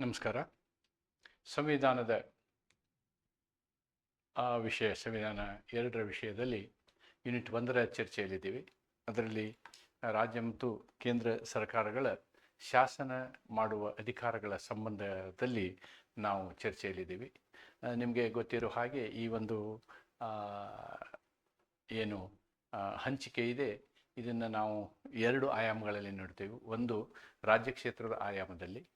ನಮಸ್ಕಾರ. ಸಂವಿಧಾನದ, ಆ ವಿಷಯ, ಸಂವಿಧಾನ ಎರಡರ ವಿಷಯದಲ್ಲಿ ಯೂನಿಟ್ ಒಂದರ ಚರ್ಚೆಯಲ್ಲಿದ್ದೀವಿ. ಅದರಲ್ಲಿ ರಾಜ್ಯ ಮತ್ತು ಕೇಂದ್ರ ಸರ್ಕಾರಗಳ ಶಾಸನ ಮಾಡುವ ಅಧಿಕಾರಗಳ ಸಂಬಂಧದಲ್ಲಿ ನಾವು ಚರ್ಚೆಯಲ್ಲಿದ್ದೀವಿ. ನಿಮಗೆ ಗೊತ್ತಿರೋ ಹಾಗೆ ಈ ಒಂದು ಏನು ಹಂಚಿಕೆ ಇದೆ. ಇದನ್ನು ನಾವು ಎರಡು ಆಯಾಮಗಳಲ್ಲಿ ನೋಡ್ತೇವೆ. ಒಂದು ರಾಜ್ಯ ಕ್ಷೇತ್ರದ ಆಯಾಮದಲ್ಲಿ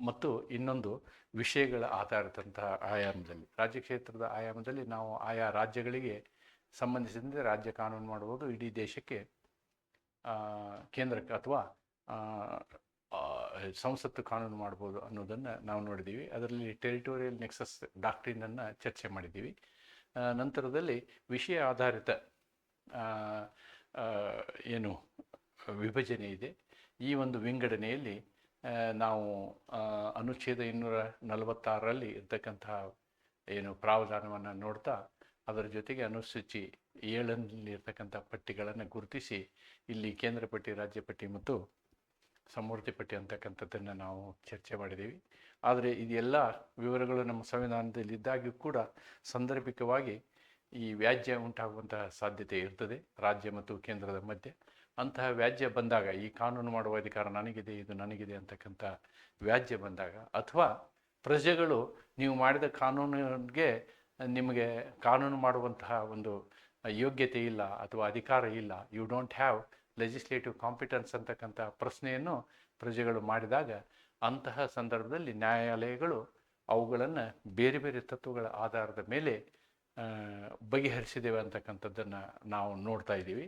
ಮತ್ತು ಇನ್ನೊಂದು ವಿಷಯಗಳ ಆಧಾರಿತಂತಹ ಆಯಾಮದಲ್ಲಿ ರಾಜ್ಯ ಕ್ಷೇತ್ರದ ಆಯಾಮದಲ್ಲಿ ನಾವು ಆಯಾ ರಾಜ್ಯಗಳಿಗೆ ಸಂಬಂಧಿಸಿದಂತೆ ರಾಜ್ಯ ಕಾನೂನು ಮಾಡುವುದು ಇಡೀ ದೇಶಕ್ಕೆ ಕೇಂದ್ರಕ್ಕೆ ಅಥವಾ ಸಂಸತ್ತು ಕಾನೂನು ಮಾಡ್ಬೋದು ಅನ್ನೋದನ್ನು ನಾವು ನೋಡಿದ್ದೀವಿ. ಅದರಲ್ಲಿ ಟೆರಿಟೋರಿಯಲ್ ನೆಕ್ಸಸ್ ಡಾಕ್ಟ್ರಿನನ್ನು ಚರ್ಚೆ ಮಾಡಿದ್ದೀವಿ. ನಂತರದಲ್ಲಿ ವಿಷಯ ಆಧಾರಿತ ಏನು ವಿಭಜನೆ ಇದೆ. ಈ ಒಂದು ವಿಂಗಡಣೆಯಲ್ಲಿ ನಾವು ಅನುಚ್ಛೇದ ಇನ್ನೂರ ನಲವತ್ತಾರರಲ್ಲಿ ಇರ್ತಕ್ಕಂತಹ ಏನು ಪ್ರಾವಧಾನವನ್ನು ನೋಡ್ತಾ ಅದರ ಜೊತೆಗೆ ಅನುಸೂಚಿ ಏಳಲ್ಲಿರ್ತಕ್ಕಂಥ ಪಟ್ಟಿಗಳನ್ನು ಗುರುತಿಸಿ ಇಲ್ಲಿ ಕೇಂದ್ರ ಪಟ್ಟಿ, ರಾಜ್ಯ ಪಟ್ಟಿ ಮತ್ತು ಸಮೂರ್ತಿ ಪಟ್ಟಿ ಅಂತಕ್ಕಂಥದ್ದನ್ನು ನಾವು ಚರ್ಚೆ ಮಾಡಿದ್ದೀವಿ. ಆದರೆ ಇದೆಲ್ಲ ವಿವರಗಳು ನಮ್ಮ ಸಂವಿಧಾನದಲ್ಲಿ ಇದ್ದಾಗ್ಯೂ ಕೂಡ ಸಂದರ್ಭಿಕವಾಗಿ ಈ ವ್ಯಾಜ್ಯ ಉಂಟಾಗುವಂತಹ ಸಾಧ್ಯತೆ ಇರ್ತದೆ. ರಾಜ್ಯ ಮತ್ತು ಕೇಂದ್ರದ ಮಧ್ಯೆ. ಅಂತಹ ವ್ಯಾಜ್ಯ ಬಂದಾಗ, ಈ ಕಾನೂನು ಮಾಡುವ ಅಧಿಕಾರ ನನಗಿದೆ, ಇದು ನನಗಿದೆ ಅಂತಕ್ಕಂಥ ವ್ಯಾಜ್ಯ ಬಂದಾಗ, ಅಥವಾ ಪ್ರಜೆಗಳು ನೀವು ಮಾಡಿದ ಕಾನೂನಿಗೆ ನಿಮಗೆ ಕಾನೂನು ಮಾಡುವಂತಹ ಒಂದು ಯೋಗ್ಯತೆ ಇಲ್ಲ ಅಥವಾ ಅಧಿಕಾರ ಇಲ್ಲ you don't have legislative competence ಅಂತಕ್ಕಂಥ ಪ್ರಶ್ನೆಯನ್ನು ಪ್ರಜೆಗಳು ಮಾಡಿದಾಗ, ಅಂತಹ ಸಂದರ್ಭದಲ್ಲಿ ನ್ಯಾಯಾಲಯಗಳು ಅವುಗಳನ್ನು ಬೇರೆ ಬೇರೆ ತತ್ವಗಳ ಆಧಾರದ ಮೇಲೆ ಬಗೆಹರಿಸಿದ್ದೇವೆ ಅಂತಕ್ಕಂಥದ್ದನ್ನು ನಾವು ನೋಡ್ತಾ ಇದ್ದೀವಿ.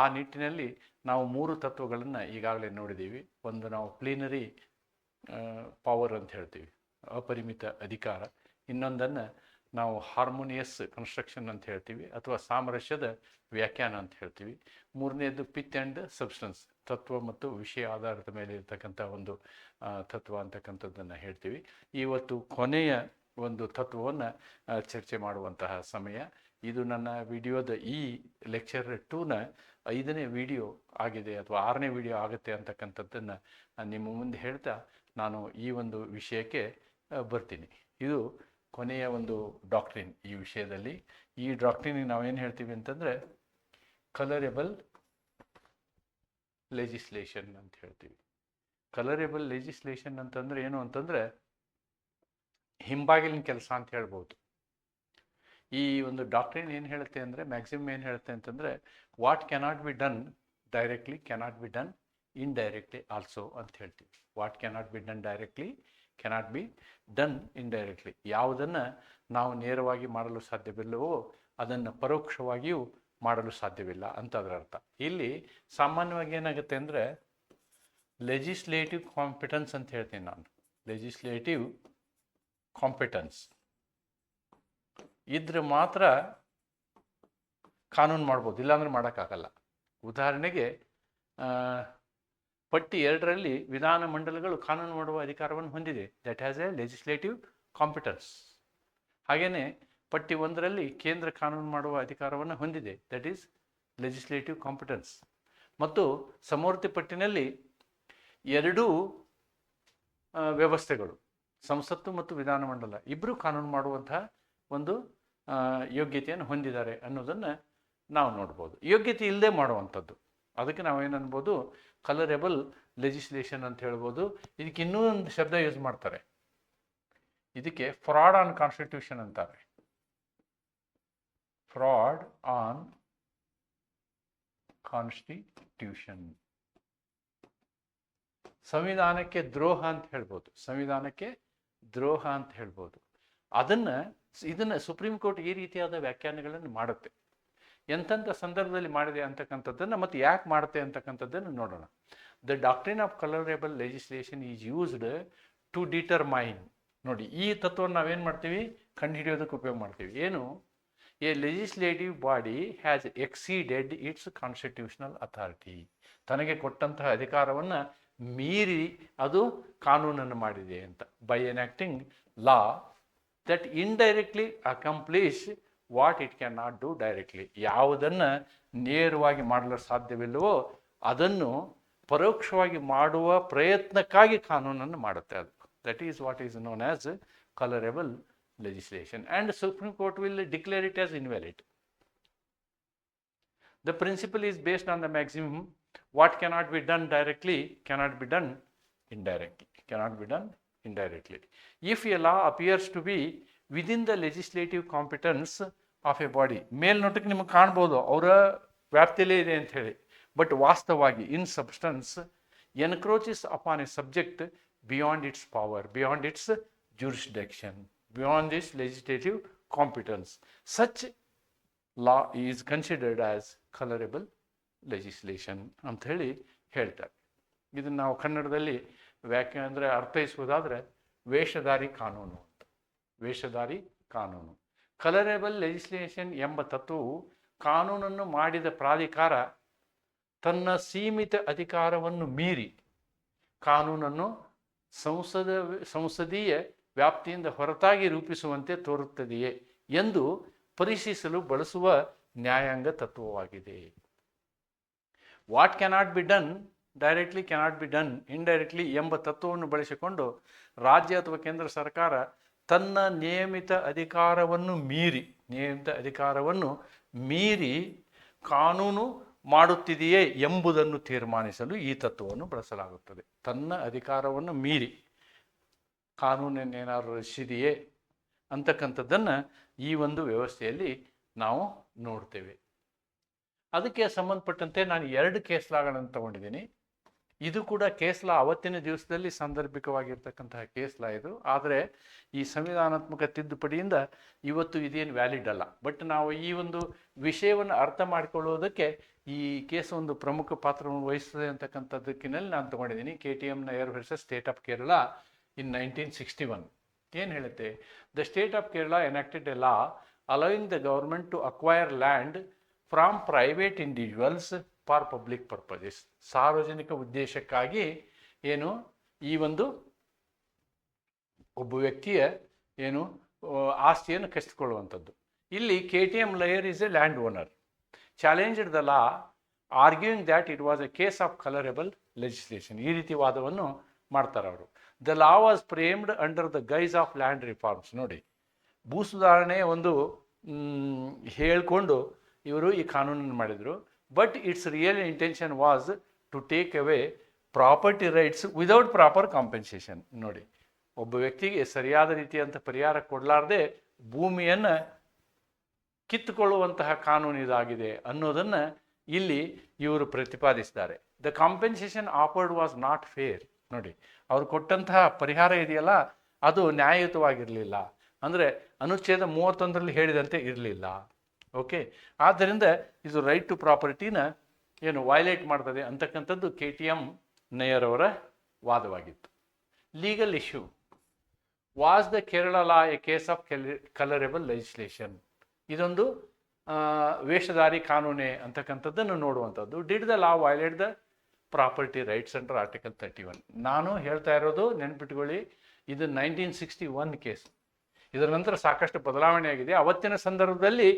ಆ ನಿಟ್ಟಿನಲ್ಲಿ ನಾವು ಮೂರು ತತ್ವಗಳನ್ನು ಈಗಾಗಲೇ ನೋಡಿದ್ದೀವಿ. ಒಂದು ನಾವು ಪ್ಲೀನರಿ ಪವರ್ ಅಂತ ಹೇಳ್ತೀವಿ, ಅಪರಿಮಿತ ಅಧಿಕಾರ. ಇನ್ನೊಂದನ್ನು ನಾವು ಹಾರ್ಮೋನಿಯಸ್ ಕನ್ಸ್ಟ್ರಕ್ಷನ್ ಅಂತ ಹೇಳ್ತೀವಿ, ಅಥವಾ ಸಾಮರಸ್ಯದ ವ್ಯಾಖ್ಯಾನ ಅಂತ ಹೇಳ್ತೀವಿ. ಮೂರನೇದು ಪಿತ್ ಆ್ಯಂಡ್ ಸಬ್ಸ್ಟೆನ್ಸ್ ತತ್ವ ಮತ್ತು ವಿಷಯ ಆಧಾರದ ಮೇಲೆ ಇರತಕ್ಕಂಥ ಒಂದು ತತ್ವ ಅಂತಕ್ಕಂಥದ್ದನ್ನು ಹೇಳ್ತೀವಿ. ಇವತ್ತು ಕೊನೆಯ ಒಂದು ತತ್ವವನ್ನು ಚರ್ಚೆ ಮಾಡುವಂತಹ ಸಮಯ. ಇದು ನನ್ನ ವಿಡಿಯೋದ ಈ ಲೆಕ್ಚರ್ ಟೂನ ಐದನೇ ವಿಡಿಯೋ ಆಗಿದೆ ಅಥವಾ ಆರನೇ ವಿಡಿಯೋ ಆಗುತ್ತೆ ಅಂತಕ್ಕಂಥದ್ದನ್ನು ನಿಮ್ಮ ಮುಂದೆ ಹೇಳ್ತಾ ನಾನು ಈ ಒಂದು ವಿಷಯಕ್ಕೆ ಬರ್ತೀನಿ. ಇದು ಕೊನೆಯ ಒಂದು ಡಾಕ್ಟ್ರಿನ್ ಈ ವಿಷಯದಲ್ಲಿ. ಈ ಡಾಕ್ಟ್ರಿನಿಗೆ ನಾವೇನು ಹೇಳ್ತೀವಿ ಅಂತಂದರೆ ಕಲರೇಬಲ್ ಲೆಜಿಸ್ಲೇಷನ್ ಅಂತ ಹೇಳ್ತೀವಿ. ಕಲರೇಬಲ್ ಲೆಜಿಸ್ಲೇಷನ್ ಅಂತಂದರೆ ಏನು ಅಂತಂದರೆ ಹಿಂಬಾಗಿಲಿನ ಕೆಲಸ ಅಂತ ಹೇಳ್ಬೋದು. ಈ ಒಂದು ಡಾಕ್ಟ್ರಿನ್ ಏನು ಹೇಳುತ್ತೆ ಅಂದರೆ, ಮ್ಯಾಕ್ಸಿಮಮ್ ಏನು ಹೇಳುತ್ತೆ ಅಂತಂದರೆ, what cannot be done directly cannot be done indirectly also ಅಂತ ಹೇಳ್ತೀವಿ. What cannot be done directly cannot be done indirectly. ಯಾವುದನ್ನು ನಾವು ನೇರವಾಗಿ ಮಾಡಲು ಸಾಧ್ಯವಿಲ್ಲವೋ, ಅದನ್ನು ಪರೋಕ್ಷವಾಗಿಯೂ ಮಾಡಲು ಸಾಧ್ಯವಿಲ್ಲ ಅಂತ ಅದರ ಅರ್ಥ. ಇಲ್ಲಿ ಸಾಮಾನ್ಯವಾಗಿ ಏನಾಗುತ್ತೆ ಅಂದರೆ ಲೆಜಿಸ್ಲೇಟಿವ್ ಕಾಂಪಿಟೆನ್ಸ್ ಅಂತ ಹೇಳ್ತೀನಿ ನಾನು. ಲೆಜಿಸ್ಲೇಟಿವ್ ಕಾಂಪಿಟೆನ್ಸ್ ಇದ್ರೆ ಮಾತ್ರ ಕಾನೂನು ಮಾಡ್ಬೋದು, ಇಲ್ಲಾಂದ್ರೆ ಮಾಡೋಕ್ಕಾಗಲ್ಲ. ಉದಾಹರಣೆಗೆ ಪಟ್ಟಿ ಎರಡರಲ್ಲಿ ವಿಧಾನ ಮಂಡಲಗಳು ಕಾನೂನು ಮಾಡುವ ಅಧಿಕಾರವನ್ನು ಹೊಂದಿದೆ. That has a legislative competence ಹಾಗೆಯೇ ಪಟ್ಟಿ ಒಂದರಲ್ಲಿ ಕೇಂದ್ರ ಕಾನೂನು ಮಾಡುವ ಅಧಿಕಾರವನ್ನು ಹೊಂದಿದೆ. ದಟ್ ಈಸ್ ಲೆಜಿಸ್ಲೇಟಿವ್ ಕಾಂಪಿಟೆನ್ಸ್ ಮತ್ತು ಸಮವರ್ತಿ ಪಟ್ಟಿನಲ್ಲಿ ಎರಡೂ ವ್ಯವಸ್ಥೆಗಳು. ಸಂಸತ್ತು ಮತ್ತು ವಿಧಾನಮಂಡಲ ಇಬ್ಬರು ಕಾನೂನು ಮಾಡುವಂತಹ ಒಂದು ಯೋಗ್ಯತೆಯನ್ನು ಹೊಂದಿದ್ದಾರೆ ಅನ್ನೋದನ್ನು ನಾವು ನೋಡ್ಬೋದು. ಯೋಗ್ಯತೆ ಇಲ್ಲದೆ ಮಾಡುವಂಥದ್ದು. ಅದಕ್ಕೆ ನಾವೇನು ಅನ್ಬೋದು, ಕಲರೆಬಲ್ ಲೆಜಿಸ್ಲೇಷನ್ ಅಂತ ಹೇಳ್ಬೋದು. ಇದಕ್ಕೆ ಇನ್ನೂ ಒಂದು ಶಬ್ದ ಯೂಸ್ ಮಾಡ್ತಾರೆ. ಇದಕ್ಕೆ ಫ್ರಾಡ್ ಆನ್ ಕಾನ್ಸ್ಟಿಟ್ಯೂಷನ್ ಅಂತಾರೆ. Fraud on constitution. ಸಂವಿಧಾನಕ್ಕೆ ದ್ರೋಹ ಅಂತ ಹೇಳ್ಬೋದು. ಸಂವಿಧಾನಕ್ಕೆ ದ್ರೋಹ ಅಂತ ಹೇಳ್ಬೋದು. ಅದನ್ನು ಇದನ್ನು ಸುಪ್ರೀಂ ಕೋರ್ಟ್ ಈ ರೀತಿಯಾದ ವ್ಯಾಖ್ಯಾನಗಳನ್ನು ಮಾಡುತ್ತೆ. ಎಂಥಂಥ ಸಂದರ್ಭದಲ್ಲಿ ಮಾಡಿದೆ ಅಂತಕ್ಕಂಥದ್ದನ್ನು ಮತ್ತು ಯಾಕೆ ಮಾಡುತ್ತೆ ಅಂತಕ್ಕಂಥದ್ದನ್ನು ನೋಡೋಣ. The doctrine of colourable legislation is used to determine ನೋಡಿ, ಈ ತತ್ವವನ್ನು ನಾವೇನು ಮಾಡ್ತೀವಿ? ಕಂಡುಹಿಡಿಯೋದಕ್ಕೆ ಉಪಯೋಗ ಮಾಡ್ತೀವಿ. ಏನು? A legislative body has exceeded its constitutional authority ತನಗೆ ಕೊಟ್ಟಂತಹ ಅಧಿಕಾರವನ್ನು ಮೀರಿ ಅದು ಕಾನೂನನ್ನು ಮಾಡಿದೆ ಅಂತ. By enacting law that indirectly accomplish what it can not do directly ಯಾವುದನ್ನು ನೇರವಾಗಿ ಮಾಡಲು ಸಾಧ್ಯವಿಲ್ಲವೋ ಅದನ್ನು ಪರೋಕ್ಷವಾಗಿ ಮಾಡುವ ಪ್ರಯತ್ನಕ್ಕಾಗಿ ಕಾನೂನನ್ನು ಮಾಡುತ್ತೆ ಅದು. That is what is known as colourable legislation and supreme court will declare it as invalid the principle is based on the maximum what cannot be done directly cannot be done indirectly, cannot be done indirectly. If a law appears to be within the legislative competence of a body, ಮೇಲ್ನೋಟಕ್ಕೆ ನಿಮಗೆ ಕಾಣ್ಬೋದು ಅವರ ವ್ಯಾಪ್ತಿಯಲ್ಲೇ ಇದೆ ಅಂತ ಹೇಳಿ but ವಾಸ್ತವವಾಗಿ in substance encroaches upon a subject beyond its power beyond its jurisdiction, beyond its legislative competence. Such law is considered as colorable legislation ಅಂತ ಹೇಳಿ ಹೇಳ್ತಾರೆ. ಇದನ್ನು ನಾವು ಕನ್ನಡದಲ್ಲಿ ವ್ಯಾಖ್ಯಾ ಅಂದರೆ ಅರ್ಥೈಸುವುದಾದರೆ ವೇಷಧಾರಿ ಕಾನೂನು ಅಂತ. ವೇಷಧಾರಿ ಕಾನೂನು. ಕಲರೇಬಲ್ ಲೆಜಿಸ್ಲೇಷನ್ ಎಂಬ ತತ್ವವು ಕಾನೂನನ್ನು ಮಾಡಿದ ಪ್ರಾಧಿಕಾರ ತನ್ನ ಸೀಮಿತ ಅಧಿಕಾರವನ್ನು ಮೀರಿ ಕಾನೂನನ್ನು ಸಂಸದ, ಸಂಸದೀಯ ವ್ಯಾಪ್ತಿಯಿಂದ ಹೊರತಾಗಿ ರೂಪಿಸುವಂತೆ ತೋರುತ್ತದೆಯೇ ಎಂದು ಪರೀಕ್ಷಿಸಲು ಬಳಸುವ ನ್ಯಾಯಾಂಗ ತತ್ವವಾಗಿದೆ. What cannot be done directly cannot be done indirectly ಎಂಬ ತತ್ವವನ್ನು ಬಳಸಿಕೊಂಡು ರಾಜ್ಯ ಅಥವಾ ಕೇಂದ್ರ ಸರ್ಕಾರ ತನ್ನ ನಿಯಮಿತ ಅಧಿಕಾರವನ್ನು ಮೀರಿ, ನಿಯಮಿತ ಅಧಿಕಾರವನ್ನು ಮೀರಿ ಕಾನೂನು ಮಾಡುತ್ತಿದೆಯೇ ಎಂಬುದನ್ನು ತೀರ್ಮಾನಿಸಲು ಈ ತತ್ವವನ್ನು ಬಳಸಲಾಗುತ್ತದೆ. ತನ್ನ ಅಧಿಕಾರವನ್ನು ಮೀರಿ ಕಾನೂನನ್ನೇನಾದ್ರು ರಚಿಸಿದೆಯೇ ಅಂತಕ್ಕಂಥದ್ದನ್ನು ಈ ಒಂದು ವ್ಯವಸ್ಥೆಯಲ್ಲಿ ನಾವು ನೋಡ್ತೇವೆ. ಅದಕ್ಕೆ ಸಂಬಂಧಪಟ್ಟಂತೆ ನಾನು ಎರಡು ಕೇಸ್ ಲಾಗಳನ್ನು ತಗೊಂಡಿದ್ದೀನಿ. ಇದು ಕೂಡ ಕೇಸ್ ಲಾ ಅವತ್ತಿನ ದಿವಸದಲ್ಲಿ ಸಾಂದರ್ಭಿಕವಾಗಿರ್ತಕ್ಕಂತಹ ಕೇಸ್ ಲಾ ಇದು. ಆದರೆ ಈ ಸಂವಿಧಾನಾತ್ಮಕ ತಿದ್ದುಪಡಿಯಿಂದ ಇವತ್ತು ಇದೇನು ವ್ಯಾಲಿಡ್ ಅಲ್ಲ. ಬಟ್ ನಾವು ಈ ಒಂದು ವಿಷಯವನ್ನು ಅರ್ಥ ಮಾಡಿಕೊಳ್ಳುವುದಕ್ಕೆ ಈ ಕೇಸ್ ಒಂದು ಪ್ರಮುಖ ಪಾತ್ರವನ್ನು ವಹಿಸ್ತದೆ ಅಂತಕ್ಕಂಥದ್ದಕ್ಕಿನಲ್ಲಿ ನಾನು ತಗೊಂಡಿದ್ದೀನಿ. ಕೆ ಟಿ ಎಮ್ನ air versus State of Kerala in nineteen sixty one ಏನು ಹೇಳುತ್ತೆ? The State of Kerala enacted a law allowing the government to acquire land from private individuals for public purposes ಸಾರ್ವಜನಿಕ ಉದ್ದೇಶಕ್ಕಾಗಿ ಏನು ಈ ಒಂದು ಒಬ್ಬ ವ್ಯಕ್ತಿಯ ಏನು ಆಸ್ತಿಯನ್ನು ಕಸಿದುಕೊಳ್ಳುವಂಥದ್ದು. ಇಲ್ಲಿ K T M lawyer is a landowner challenged the law arguing that it was a case of colourable legislation ಈ ರೀತಿ ವಾದವನ್ನು ಮಾಡ್ತಾರೆ ಅವರು. The law was framed under the guise of land reforms ನೋಡಿ ಭೂ ಸುಧಾರಣೆ ಒಂದು ಹೇಳ್ಕೊಂಡು ಇವರು ಈ ಕಾನೂನನ್ನು ಮಾಡಿದರು. But its real intention was to take away property rights without proper compensation ನೋಡಿ, ಒಬ್ಬ ವ್ಯಕ್ತಿಗೆ ಸರಿಯಾದ ರೀತಿಯಂಥ ಪರಿಹಾರ ಕೊಡಲಾರ್ದೆ ಭೂಮಿಯನ್ನು ಕಿತ್ತುಕೊಳ್ಳುವಂತಹ ಕಾನೂನು ಇದಾಗಿದೆ ಅನ್ನೋದನ್ನು ಇಲ್ಲಿ ಇವರು ಪ್ರತಿಪಾದಿಸಿದ್ದಾರೆ. The compensation offered was not fair ನೋಡಿ, ಅವರು ಕೊಟ್ಟಂತಹ ಪರಿಹಾರ ಇದೆಯಲ್ಲ, ಅದು ನ್ಯಾಯಯುತವಾಗಿರಲಿಲ್ಲ. ಅಂದರೆ ಅನುಚ್ಛೇದ ಮೂವತ್ತೊಂದರಲ್ಲಿ ಹೇಳಿದಂತೆ ಇರಲಿಲ್ಲ. ಓಕೆ ಆದ್ದರಿಂದ ಇದು ರೈಟ್ ಟು ಪ್ರಾಪರ್ಟಿನ ಏನು ವೈಲೇಟ್ ಮಾಡ್ತದೆ ಅಂತಕ್ಕಂಥದ್ದು ಕೆ ಟಿ ಎಂ ನಯ್ಯರ್ ಅವರ ವಾದವಾಗಿತ್ತು legal issue was the Kerala law a case of colourable legislation ಇದೊಂದು ವೇಷಧಾರಿ ಕಾನೂನೆ ಅಂತಕ್ಕಂಥದ್ದನ್ನು ನೋಡುವಂಥದ್ದು. Did the law violate the property rights under article thirty one ನಾನು ಹೇಳ್ತಾ ಇರೋದು ನೆನ್ಪಿಟ್ಕೊಳ್ಳಿ. ಇದು ನೈನ್ಟೀನ್ ಸಿಕ್ಸ್ಟಿ ಒನ್ ಕೇಸ್ ಇದರ ನಂತರ ಸಾಕಷ್ಟು ಬದಲಾವಣೆ ಆಗಿದೆ. ಅವತ್ತಿನ ಸಂದರ್ಭದಲ್ಲಿ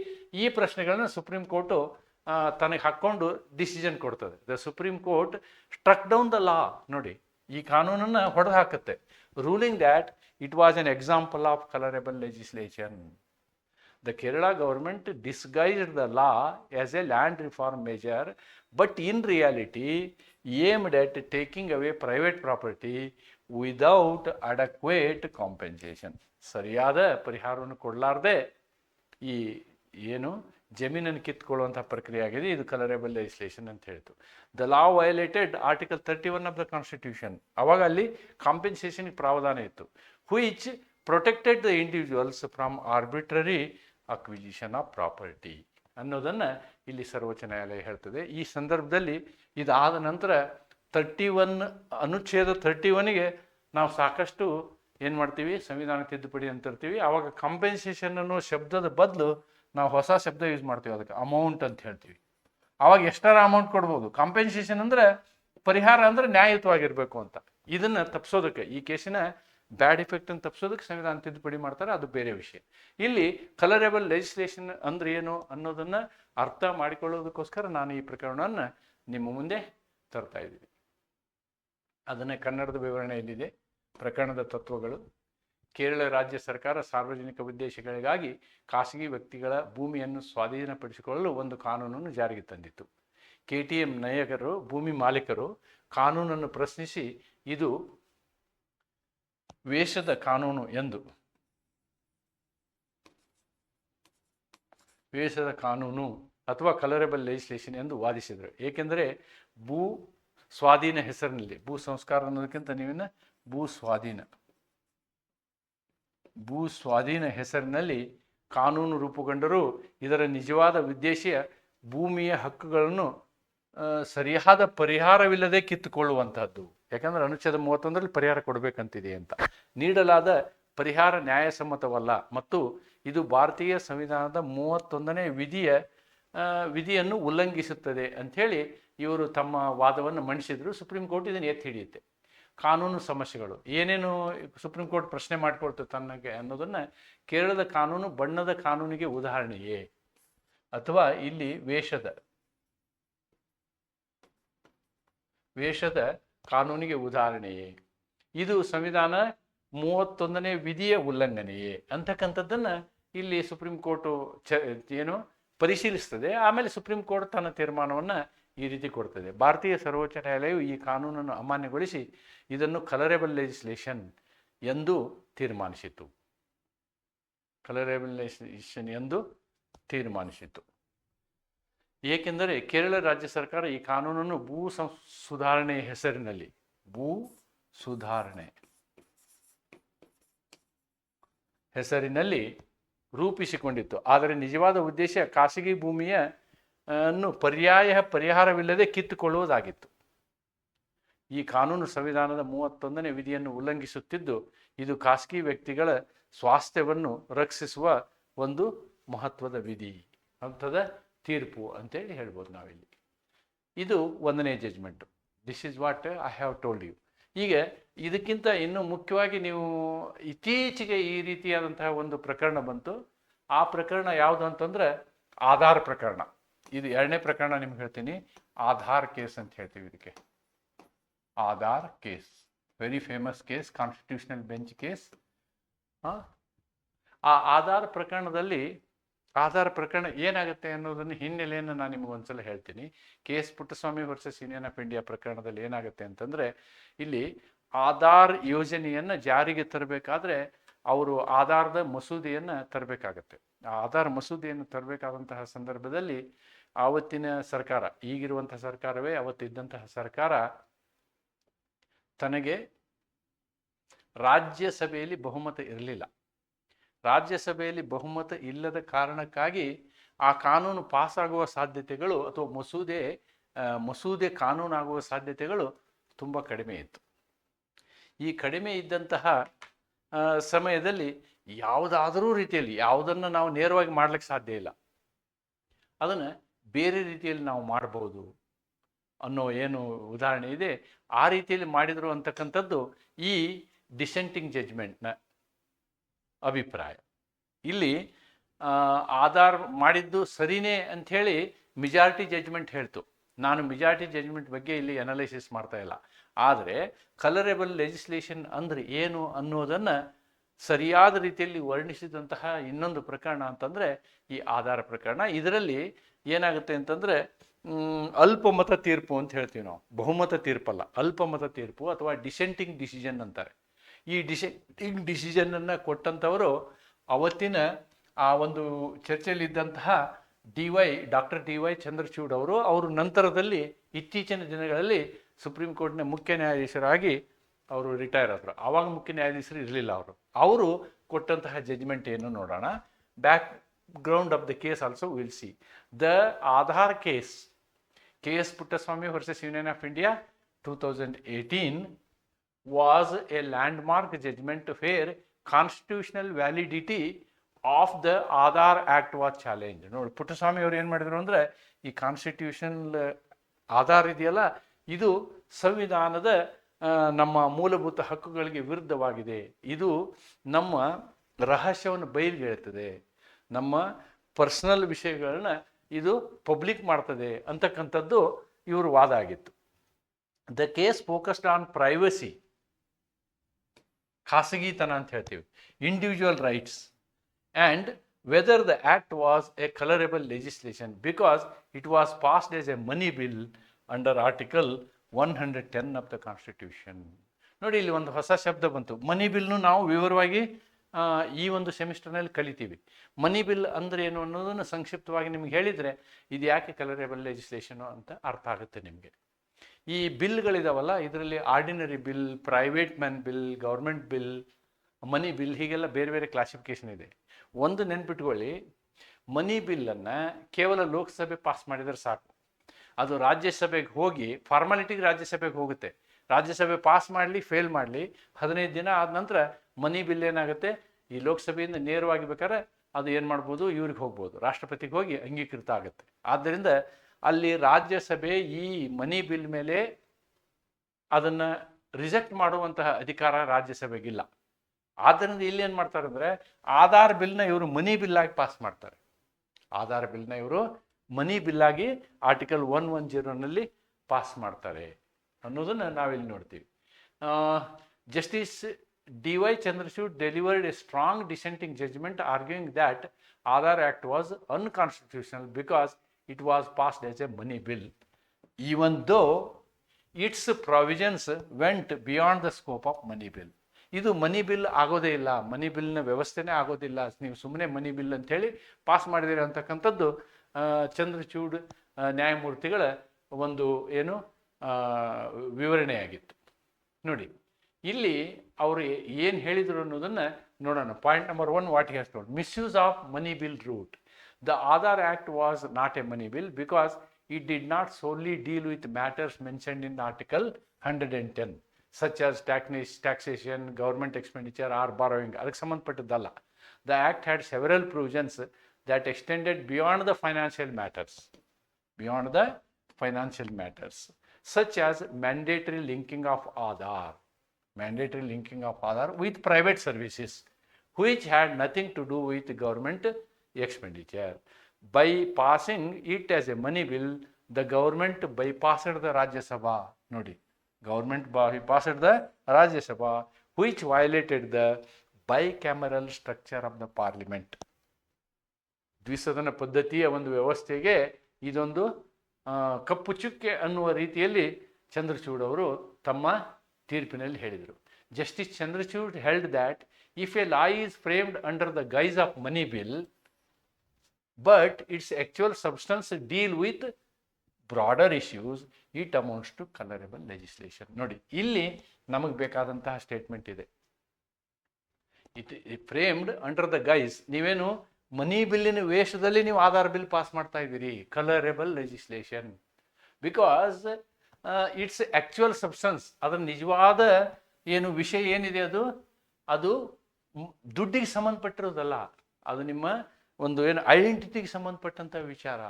ಈ ಪ್ರಶ್ನೆಗಳನ್ನು ಸುಪ್ರೀಂ ಕೋರ್ಟು ತನಗೆ ಹಾಕ್ಕೊಂಡು ಡಿಸಿಷನ್ ಕೊಡ್ತದೆ. The Supreme Court struck down the law ನೋಡಿ, ಈ ಕಾನೂನನ್ನು ಹೊಡೆದು ಹಾಕುತ್ತೆ ruling that it was an example of colourable legislation the Kerala government disguised the law as a land reform measure but in reality aimed at taking away private property without adequate compensation ಸರಿಯಾದ ಪರಿಹಾರವನ್ನು ಕೊಡಲಾರ್ದೆ ಈ ಏನು ಜಮೀನನ್ನು ಕಿತ್ಕೊಳ್ಳುವಂಥ ಪ್ರಕ್ರಿಯೆ ಆಗಿದೆ. ಇದು ಕಲರೇಬಲ್ legislation ಅಂತ ಹೇಳ್ತು. The law violated article thirty one of the constitution ಅವಾಗ ಅಲ್ಲಿ ಕಾಂಪೆನ್ಸೇಷನ್ಗೆ ಪ್ರಾವಧಾನ ಇತ್ತು. Which protected the individuals from arbitrary acquisition of property ಅನ್ನೋದನ್ನು ಇಲ್ಲಿ ಸರ್ವೋಚ್ಚ ನ್ಯಾಯಾಲಯ ಹೇಳ್ತದೆ. ಈ ಸಂದರ್ಭದಲ್ಲಿ ಇದಾದ ನಂತರ ತರ್ಟಿ ಒನ್ ಅನುಚ್ಛೇದ ತರ್ಟಿ ಒನ್ಗೆ ನಾವು ಸಾಕಷ್ಟು ಏನು ಮಾಡ್ತೀವಿ? ಸಂವಿಧಾನ ತಿದ್ದುಪಡಿ ಅಂತ ಇರ್ತೀವಿ. ಆವಾಗ ಕಾಂಪೆನ್ಸೇಷನ್ ಅನ್ನೋ ಶಬ್ದದ ಬದಲು ನಾವು ಹೊಸ ಶಬ್ದ ಯೂಸ್ ಮಾಡ್ತೀವಿ. ಅದಕ್ಕೆ ಅಮೌಂಟ್ ಅಂತ ಹೇಳ್ತೀವಿ. ಆವಾಗ ಎಷ್ಟರ ಅಮೌಂಟ್ ಕೊಡ್ಬೋದು? ಕಾಂಪೆನ್ಸೇಷನ್ ಅಂದರೆ ಪರಿಹಾರ ಅಂದರೆ ನ್ಯಾಯಯುತವಾಗಿರಬೇಕು ಅಂತ. ಇದನ್ನು ತಪ್ಪಿಸೋದಕ್ಕೆ ಈ ಕೇಸಿನ ಬ್ಯಾಡ್ ಇಫೆಕ್ಟನ್ನು ತಪ್ಪಿಸೋದಕ್ಕೆ ಸಂವಿಧಾನ ತಿದ್ದುಪಡಿ ಮಾಡ್ತಾರೆ. ಅದು ಬೇರೆ ವಿಷಯ. ಇಲ್ಲಿ ಕಲರೇಬಲ್ ಲೆಜಿಸ್ಲೇಷನ್ ಅಂದ್ರೆ ಏನು ಅನ್ನೋದನ್ನು ಅರ್ಥ ಮಾಡಿಕೊಳ್ಳೋದಕ್ಕೋಸ್ಕರ ನಾನು ಈ ಪ್ರಕರಣವನ್ನು ನಿಮ್ಮ ಮುಂದೆ ತರ್ತಾ ಇದ್ದೀನಿ. ಅದನ್ನು ಕನ್ನಡದ ವಿವರಣೆಯಲ್ಲಿದೆ ಪ್ರಕರಣದ ತತ್ವಗಳು. ಕೇರಳ ರಾಜ್ಯ ಸರ್ಕಾರ ಸಾರ್ವಜನಿಕ ಉದ್ದೇಶಗಳಿಗಾಗಿ ಖಾಸಗಿ ವ್ಯಕ್ತಿಗಳ ಭೂಮಿಯನ್ನು ಸ್ವಾಧೀನಪಡಿಸಿಕೊಳ್ಳಲು ಒಂದು ಕಾನೂನನ್ನು ಜಾರಿಗೆ ತಂದಿತ್ತು. ಕೆ ಟಿ ಎಂ ನಾಯಕರು, ಭೂಮಿ ಮಾಲೀಕರು ಕಾನೂನನ್ನು ಪ್ರಶ್ನಿಸಿ ಇದು ವೇಷದ ಕಾನೂನು ಎಂದು. ವೇಷದ ಕಾನೂನು ಅಥವಾ ಕಲರೇಬಲ್ ಲೆಜಿಸ್ಲೇಷನ್ ಎಂದು ವಾದಿಸಿದರು. ಏಕೆಂದರೆ ಭೂ ಸ್ವಾಧೀನ ಹೆಸರಿನಲ್ಲಿ, ಭೂ ಸಂಸ್ಕಾರ ಅನ್ನೋದಕ್ಕಿಂತ ನೀವಿನ ಭೂ ಸ್ವಾಧೀನ. ಭೂ ಸ್ವಾಧೀನ ಹೆಸರಿನಲ್ಲಿ ಕಾನೂನು ರೂಪುಗೊಂಡರೂ ಇದರ ನಿಜವಾದ ಉದ್ದೇಶ ಭೂಮಿಯ ಹಕ್ಕುಗಳನ್ನು ಸರಿಯಾದ ಪರಿಹಾರವಿಲ್ಲದೆ ಕಿತ್ತುಕೊಳ್ಳುವಂತಹದ್ದು. ಯಾಕಂದ್ರೆ ಅನುಚ್ಛೇದ ಮೂವತ್ತೊಂದರಲ್ಲಿ ಪರಿಹಾರ ಕೊಡಬೇಕಂತಿದೆ ಅಂತ. ನೀಡಲಾದ ಪರಿಹಾರ ನ್ಯಾಯಸಮ್ಮತವಲ್ಲ. ಮತ್ತು ಇದು ಭಾರತೀಯ ಸಂವಿಧಾನದ ಮೂವತ್ತೊಂದನೇ ವಿಧಿಯ ವಿಧಿಯನ್ನು ಉಲ್ಲಂಘಿಸುತ್ತದೆ ಅಂಥೇಳಿ ಇವರು ತಮ್ಮ ವಾದವನ್ನು ಮಂಡಿಸಿದ್ರು ಸುಪ್ರೀಂ ಕೋರ್ಟ್ ಇದನ್ನು ಎತ್ತಿ ಹಿಡಿಯುತ್ತೆ. ಕಾನೂನು ಸಮಸ್ಯೆಗಳು. ಏನೇನು ಸುಪ್ರೀಂ ಕೋರ್ಟ್ ಪ್ರಶ್ನೆ ಮಾಡಿಕೊಳ್ತು ತನ್ನಗೆ ಅನ್ನೋದನ್ನು ಕೇರಳದ ಕಾನೂನು, ಬಣ್ಣದ ಕಾನೂನಿಗೆ ಉದಾಹರಣೆಯೇ? ಅಥವಾ ಇಲ್ಲಿ ವೇಷದ ವೇಷದ ಕಾನೂನಿಗೆ ಉದಾಹರಣೆಯೇ? ಇದು ಸಂವಿಧಾನ ಮೂವತ್ತೊಂದನೇ ವಿಧಿಯ ಉಲ್ಲಂಘನೆಯೇ? ಅಂತಕ್ಕಂಥದ್ದನ್ನು ಇಲ್ಲಿ ಸುಪ್ರೀಂ ಕೋರ್ಟು ಚ, ಏನು ಪರಿಶೀಲಿಸ್ತದೆ. ಆಮೇಲೆ ಸುಪ್ರೀಂ ಕೋರ್ಟ್ ತನ್ನ ತೀರ್ಮಾನವನ್ನು ಈ ರೀತಿ ಕೊಡ್ತದೆ. ಭಾರತೀಯ ಸರ್ವೋಚ್ಚ ನ್ಯಾಯಾಲಯವು ಈ ಕಾನೂನನ್ನು ಅಮಾನ್ಯಗೊಳಿಸಿ ಇದನ್ನು ಕಲರೇಬಲ್ ಲೆಜಿಸ್ಲೇಷನ್ ಎಂದು ತೀರ್ಮಾನಿಸಿತು. ಕಲರೇಬಲ್ ಲೆಜಿಸ್ಲೇಷನ್ ಎಂದು ತೀರ್ಮಾನಿಸಿತು. ಏಕೆಂದರೆ ಕೇರಳ ರಾಜ್ಯ ಸರ್ಕಾರ ಈ ಕಾನೂನನ್ನು ಭೂ ಸಂ ಸುಧಾರಣೆ ಹೆಸರಿನಲ್ಲಿ, ಭೂ ಸುಧಾರಣೆ ಹೆಸರಿನಲ್ಲಿ ರೂಪಿಸಿಕೊಂಡಿತ್ತು. ಆದರೆ ನಿಜವಾದ ಉದ್ದೇಶ ಖಾಸಗಿ ಭೂಮಿಯ ಅನ್ನು ಪರ್ಯಾಯ ಪರಿಹಾರವಿಲ್ಲದೆ ಕಿತ್ತುಕೊಳ್ಳುವುದಾಗಿತ್ತು. ಈ ಕಾನೂನು ಸಂವಿಧಾನದ ಮೂವತ್ತೊಂದನೇ ವಿಧಿಯನ್ನು ಉಲ್ಲಂಘಿಸುತ್ತಿದ್ದು, ಇದು ಖಾಸಗಿ ವ್ಯಕ್ತಿಗಳ ಸ್ವಾಸ್ಥ್ಯವನ್ನು ರಕ್ಷಿಸುವ ಒಂದು ಮಹತ್ವದ ವಿಧಿ. ಅಂಥದ ತೀರ್ಪು ಅಂತೇಳಿ ಹೇಳ್ಬೋದು ನಾವಿಲ್ಲಿ. ಇದು ಒಂದನೇ judgement this is what I have told you ಈಗ ಇದಕ್ಕಿಂತ ಇನ್ನೂ ಮುಖ್ಯವಾಗಿ ನೀವು ಇತ್ತೀಚೆಗೆ ಈ ರೀತಿಯಾದಂತಹ ಒಂದು ಪ್ರಕರಣ ಬಂತು. ಆ ಪ್ರಕರಣ ಯಾವುದು ಅಂತಂದ್ರೆ ಆಧಾರ್ ಪ್ರಕರಣ. ಇದು ಎರಡನೇ ಪ್ರಕರಣ ನಿಮ್ಗೆ ಹೇಳ್ತೀನಿ. ಆಧಾರ್ ಕೇಸ್ ಅಂತ ಹೇಳ್ತೀವಿ ಇದಕ್ಕೆ. Aadhaar case. Very famous case constitutional bench case ಆ ಆಧಾರ್ ಪ್ರಕರಣದಲ್ಲಿ, ಆಧಾರ್ ಪ್ರಕರಣ ಏನಾಗುತ್ತೆ ಅನ್ನೋದನ್ನು ಹಿನ್ನೆಲೆಯನ್ನು ನಾನು ನಿಮ್ಗೆ ಒಂದ್ಸಲ ಹೇಳ್ತೀನಿ. K S Puttaswamy versus Union of India ಪ್ರಕರಣದಲ್ಲಿ ಏನಾಗುತ್ತೆ ಅಂತಂದ್ರೆ, ಇಲ್ಲಿ ಆಧಾರ್ ಯೋಜನೆಯನ್ನು ಜಾರಿಗೆ ತರಬೇಕಾದ್ರೆ, ಅವರು ಆಧಾರದ ಮಸೂದೆಯನ್ನು ತರಬೇಕಾಗತ್ತೆ. ಆಧಾರ್ ಮಸೂದೆಯನ್ನು ತರಬೇಕಾದಂತಹ ಸಂದರ್ಭದಲ್ಲಿ ಆವತ್ತಿನ ಸರ್ಕಾರ, ಈಗಿರುವಂತಹ ಸರ್ಕಾರವೇ ಅವತ್ತಿದ್ದಂತಹ ಸರ್ಕಾರ ತನಗೆ ರಾಜ್ಯಸಭೆಯಲ್ಲಿ ಬಹುಮತ ಇರಲಿಲ್ಲ. ರಾಜ್ಯಸಭೆಯಲ್ಲಿ ಬಹುಮತ ಇಲ್ಲದ ಕಾರಣಕ್ಕಾಗಿ ಆ ಕಾನೂನು ಪಾಸಾಗುವ ಸಾಧ್ಯತೆಗಳು ಅಥವಾ ಮಸೂದೆ ಮಸೂದೆ ಕಾನೂನಾಗುವ ಸಾಧ್ಯತೆಗಳು ತುಂಬ ಕಡಿಮೆ ಇತ್ತು. ಈ ಕಡಿಮೆ ಇದ್ದಂತಹ ಸಮಯದಲ್ಲಿ ಯಾವುದಾದರೂ ರೀತಿಯಲ್ಲಿ ಯಾವುದನ್ನು ನಾವು ನೇರವಾಗಿ ಮಾಡ್ಲಿಕ್ಕೆ ಸಾಧ್ಯ ಇಲ್ಲ. ಅದನ್ನು ಬೇರೆ ರೀತಿಯಲ್ಲಿ ನಾವು ಮಾಡಬಹುದು ಅನ್ನೋ ಏನು ಉದಾಹರಣೆ ಇದೆ. ಆ ರೀತಿಯಲ್ಲಿ ಮಾಡಿದರು ಅಂತಕ್ಕಂಥದ್ದು ಈ ಡಿಸೆಂಟಿಂಗ್ ಜಜ್ಮೆಂಟ್ನ ಅಭಿಪ್ರಾಯ. ಇಲ್ಲಿ ಆಧಾರ್ ಮಾಡಿದ್ದು ಸರಿನೇ ಅಂಥೇಳಿ ಮೆಜಾರಿಟಿ ಜಜ್ಮೆಂಟ್ ಹೇಳ್ತು. ನಾನು ಮೆಜಾರಿಟಿ ಜಜ್ಮೆಂಟ್ ಬಗ್ಗೆ ಇಲ್ಲಿ ಅನಲೈಸಿಸ್ ಮಾಡ್ತಾ ಇಲ್ಲ. ಆದರೆ ಕಲರೇಬಲ್ ಲೆಜಿಸ್ಲೇಷನ್ ಅಂದರೆ ಏನು ಅನ್ನೋದನ್ನು ಸರಿಯಾದ ರೀತಿಯಲ್ಲಿ ವರ್ಣಿಸಿದಂತಹ ಇನ್ನೊಂದು ಪ್ರಕರಣ ಅಂತಂದರೆ ಈ ಆಧಾರ ಪ್ರಕರಣ. ಇದರಲ್ಲಿ ಏನಾಗುತ್ತೆ ಅಂತಂದರೆ ಅಲ್ಪಮತ ತೀರ್ಪು ಅಂತ ಹೇಳ್ತೀವಿ ನಾವು. ಬಹುಮತ ತೀರ್ಪಲ್ಲ, ಅಲ್ಪಮತ ತೀರ್ಪು ಅಥವಾ ಡಿಸೆಂಟಿಂಗ್ ಡಿಸಿಷನ್ ಅಂತಾರೆ. ಈ ಡಿಸೆಂಟಿಂಗ್ ಡಿಸಿಷನನ್ನು ಕೊಟ್ಟಂಥವರು ಅವತ್ತಿನ ಆ ಒಂದು ಚರ್ಚೆಯಲ್ಲಿದ್ದಂತಹ D Y, doctor D Y Chandrachud ಅವರು ಅವರು ನಂತರದಲ್ಲಿ ಇತ್ತೀಚಿನ ದಿನಗಳಲ್ಲಿ ಸುಪ್ರೀಂ ಕೋರ್ಟ್ನ ಮುಖ್ಯ ನ್ಯಾಯಾಧೀಶರಾಗಿ ಅವರು ರಿಟೈರ್ ಆದರು. ಆವಾಗ ಮುಖ್ಯ ನ್ಯಾಯಾಧೀಶರು ಇರಲಿಲ್ಲ ಅವರು. ಅವರು ಕೊಟ್ಟಂತಹ ಜಜ್ಮೆಂಟ್ ಏನು ನೋಡೋಣ. Background of the case also will see the Aadhaar case K S Puttaswamy versus Union of India two thousand eighteen was a landmark judgement where constitutional validity of the Aadhaar act was challenge ನೋಡಿ ಪುಟ್ಟಸ್ವಾಮಿ ಅವರು ಏನು ಮಾಡಿದ್ರು ಅಂದರೆ, ಈ constitution Aadhaar ಇದೆಯಲ್ಲ, ಇದು ಸಂವಿಧಾನದ ನಮ್ಮ ಮೂಲಭೂತ ಹಕ್ಕುಗಳಿಗೆ ವಿರುದ್ಧವಾಗಿದೆ. ಇದು ನಮ್ಮ ರಹಸ್ಯವನ್ನು ಬಯಲಿಗೆಳುತ್ತದೆ ನಮ್ಮ ಪರ್ಸನಲ್ ವಿಷಯಗಳನ್ನ ಇದು ಪಬ್ಲಿಕ್ ಮಾಡ್ತದೆ ಅಂತಕ್ಕಂಥದ್ದು ಇವರು ವಾದ ಆಗಿತ್ತು. The case focused on privacy, ಖಾಸಗಿತನ ಅಂತ ಹೇಳ್ತೀವಿ, individual rights and whether the act was a colourable legislation because it was passed as a money bill under article one hundred ten of the constitution ನೋಡಿ, ಇಲ್ಲಿ ಒಂದು ಹೊಸ ಶಬ್ದ ಬಂತು. ಮನಿ ಬಿಲ್ನು ನಾವು ವಿವರವಾಗಿ ಈ ಒಂದು ಸೆಮಿಸ್ಟರ್ನಲ್ಲಿ ಕಲಿತೀವಿ. ಮನಿ ಬಿಲ್ ಅಂದರೆ ಏನು ಅನ್ನೋದನ್ನು ಸಂಕ್ಷಿಪ್ತವಾಗಿ ನಿಮ್ಗೆ ಹೇಳಿದರೆ, ಇದು ಯಾಕೆ ಕಲರೇಬಲ್ ಲೆಜಿಸ್ಲೇಷನು ಅಂತ ಅರ್ಥ ಆಗುತ್ತೆ ನಿಮಗೆ. ಈ ಬಿಲ್ಗಳಿದಾವಲ್ಲ, ಇದರಲ್ಲಿ ordinary bill private man bill government bill money bill ಹೀಗೆಲ್ಲ ಬೇರೆ ಬೇರೆ ಕ್ಲಾಸಿಫಿಕೇಶನ್ ಇದೆ. ಒಂದು ನೆನ್ಪಿಟ್ಕೊಳ್ಳಿ ಮನಿ ಬಿಲ್ಲನ್ನು ಕೇವಲ ಲೋಕಸಭೆ ಪಾಸ್ ಮಾಡಿದರೆ ಸಾಕು. ಅದು ರಾಜ್ಯಸಭೆಗೆ ಹೋಗಿ ಫಾರ್ಮಾಲಿಟಿಗೆ ರಾಜ್ಯಸಭೆಗೆ ಹೋಗುತ್ತೆ. ರಾಜ್ಯಸಭೆ ಪಾಸ್ ಮಾಡಲಿ, ಫೇಲ್ ಮಾಡಲಿ, ಹದಿನೈದು ದಿನ ಆದ ನಂತರ ಮನಿ ಬಿಲ್ ಏನಾಗುತ್ತೆ? ಈ ಲೋಕಸಭೆಯಿಂದ ನೇರವಾಗಿ ಬೇಕಾದ್ರೆ ಅದು ಏನು ಮಾಡ್ಬೋದು? ಇವ್ರಿಗೆ ಹೋಗ್ಬೋದು. ರಾಷ್ಟ್ರಪತಿಗೆ ಹೋಗಿ ಅಂಗೀಕೃತ ಆಗುತ್ತೆ. ಆದ್ದರಿಂದ ಅಲ್ಲಿ ರಾಜ್ಯಸಭೆ ಈ ಮನಿ ಬಿಲ್ ಮೇಲೆ ಅದನ್ನು ರಿಜೆಕ್ಟ್ ಮಾಡುವಂತಹ ಅಧಿಕಾರ ರಾಜ್ಯಸಭೆಗಿಲ್ಲ. ಆದ್ದರಿಂದ ಇಲ್ಲಿ ಏನು ಮಾಡ್ತಾರೆ ಅಂದರೆ ಆಧಾರ್ ಬಿಲ್ನ ಇವರು ಮನಿ ಬಿಲ್ಲಾಗಿ ಪಾಸ್ ಮಾಡ್ತಾರೆ. ಆಧಾರ್ ಬಿಲ್ನ ಇವರು ಮನಿ ಬಿಲ್ಲಾಗಿ ಆರ್ಟಿಕಲ್ ಒನ್ ಒನ್ ಜೀರೋನಲ್ಲಿ ಪಾಸ್ ಮಾಡ್ತಾರೆ ಅನ್ನೋದನ್ನು ನಾವಿಲ್ಲಿ ನೋಡ್ತೀವಿ. Justice D Y Chandrachud delivered a strong dissenting judgement arguing that Aadhaar act was unconstitutional because it was passed as a money bill even though its provisions went beyond the scope of money bill ಇದು money bill ಆಗೋದೇ ಇಲ್ಲ. ಮನಿ ಬಿಲ್ನ ವ್ಯವಸ್ಥೆನೇ ಆಗೋದಿಲ್ಲ. ನೀವು ಸುಮ್ಮನೆ ಮನಿ bill ಅಂತ ಹೇಳಿ pass ಮಾಡಿದಿರಿ ಅಂತಕ್ಕಂಥದ್ದು ಚಂದ್ರಚೂಡ್ ನ್ಯಾಯಮೂರ್ತಿಗಳ ಒಂದು ಏನು ವಿವರಣೆಯಾಗಿತ್ತು. ನೋಡಿ, ಇಲ್ಲಿ ಅವರು ಏನು ಹೇಳಿದರು ಅನ್ನೋದನ್ನು ನೋಡೋಣ. Point number one what has told misuse of money bill route the Aadhaar act was not a money bill because it did not solely deal with matters mentioned in article hundred and ten such as taxes taxation government expenditure or borrowing ಅದಕ್ಕೆ ಸಂಬಂಧಪಟ್ಟದ್ದಲ್ಲ. The act had several provisions that extended beyond the financial matters, beyond the financial matters, such as mandatory linking of Aadhaar, mandatory linking of Aadhaar with private services, which had nothing to do with government expenditure. By passing it as a money bill, the government bypassed the Rajya Sabha. Nodi. Government bypassed the Rajya Sabha, which violated the bicameral structure of the parliament. ದ್ವಿಸದನ ಪದ್ಧತಿಯ ಒಂದು ವ್ಯವಸ್ಥೆಗೆ ಇದೊಂದು ಕಪ್ಪು ಚುಕ್ಕೆ ಅನ್ನುವ ರೀತಿಯಲ್ಲಿ ಚಂದ್ರಚೂಡ್ ಅವರು ತಮ್ಮ ತೀರ್ಪಿನಲ್ಲಿ ಹೇಳಿದರು. Justice Chandrachud held that if a law is framed under the guise of money bill but its actual substance deal with broader issues it amounts to colourable legislation ನೋಡಿ, ಇಲ್ಲಿ ನಮಗೆ ಬೇಕಾದಂತಹ ಸ್ಟೇಟ್ಮೆಂಟ್ ಇದೆ. It framed under the guise ನೀವೇನು money ಬಿಲ್ಲಿನ ವೇಷದಲ್ಲಿ ನೀವು Aadhaar bill pass ಮಾಡ್ತಾ ಇದ್ದೀರಿ. Colourable legislation because its actual substance ಅದರ ನಿಜವಾದ ಏನು ವಿಷಯ ಏನಿದೆ ಅದು? ಅದು ದುಡ್ಡಿಗೆ ಸಂಬಂಧಪಟ್ಟಿರೋದಲ್ಲ ಅದು ನಿಮ್ಮ ಒಂದು ಏನು ಐಡೆಂಟಿಟಿಗೆ ಸಂಬಂಧಪಟ್ಟಂಥ ವಿಚಾರ.